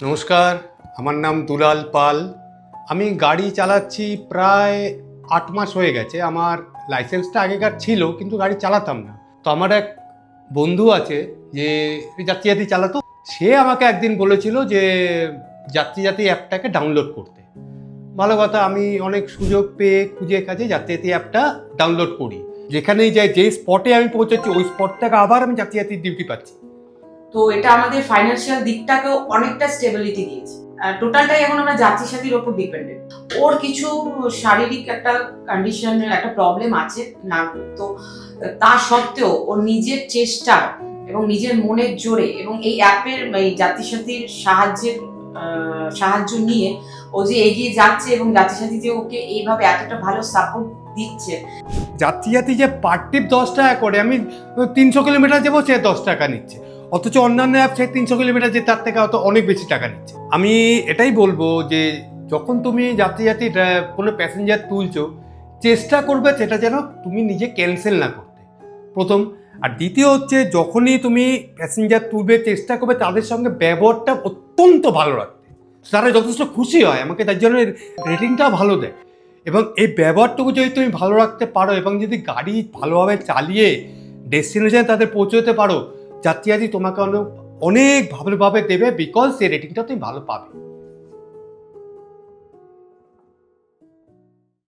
নমস্কার, আমার নাম দুলাল পাল। আমি গাড়ি চালাচ্ছি প্রায় আট মাস হয়ে গেছে। আমার লাইসেন্সটা আগেকার ছিল, কিন্তু গাড়ি চালাতাম না। তো আমার এক বন্ধু আছে যে যাত্রী জাতি চালাতো, সে আমাকে একদিন বলেছিল যে যাত্রী জাতি অ্যাপটাকে ডাউনলোড করতে। ভালো কথা, আমি অনেক সুযোগ পেয়ে খুঁজে কাজে যাত্রী জাতি অ্যাপটা ডাউনলোড করি। যেখানেই যাই যে স্পটে আমি পৌঁছেছি, ওই স্পট থেকে আবার আমি যাত্রী জাতির ডিউটি পাচ্ছি। তো এটা আমাদের ফাইন্যান্সিয়াল দিকটাকেও অনেকটা স্টেবিলিটি দিয়েছে। টোটালটাই এখন আমরা যাত্রী সাথীর ওপর ডিপেন্ডেন্ট ওর কিছু শারীরিক একটা কন্ডিশন একটা প্রবলেম আছে না, তো তা সত্ত্বেও ওর নিজের চেষ্টা এবং নিজের মনের জোরে এবং এই অ্যাপের এই যাত্রী সাহায্যের সাহায্য নিয়ে ও যে এগিয়ে যাচ্ছে এবং যাত্রী সাথী যে ওকে এইভাবে এতটা ভালো সাপোর্ট দিচ্ছে। যাত্রী যাত্রী যে পার দশ টাকা করে, আমি তিনশো কিলোমিটার যাব, সে দশ টাকা নিচ্ছে। অথচ অন্যান্য অ্যাপ সে তিনশো কিলোমিটার যে তার থেকে হয়তো অনেক বেশি টাকা নিচ্ছে। আমি এটাই বলব যে, যখন তুমি যাত্রী যাত্রী কোনো প্যাসেঞ্জার তুলছো, চেষ্টা করবে সেটা যেন তুমি নিজে ক্যান্সেল না করতে। প্রথম। আর দ্বিতীয় হচ্ছে, যখনই তুমি প্যাসেঞ্জার তুলবে, চেষ্টা করবে, তাদের সঙ্গে ব্যবহারটা অত্যন্ত ভালো রাখতে। তারা যথেষ্ট খুশি হয়, আমাকে তার জন্য রেটিংটা ভালো দেয়। এবং এই ব্যবহারটুকু যদি তুমি ভালো রাখতে পারো, এবং যদি গাড়ি ভালোভাবে চালিয়ে ডেস্টিনেশনে তাদের পৌঁছতে পারো যাত্রী আজি তোমাকে অনেক ভালোভাবে দেবে বিকজ সেই রেটিংটা তুমি ভালো পাবে।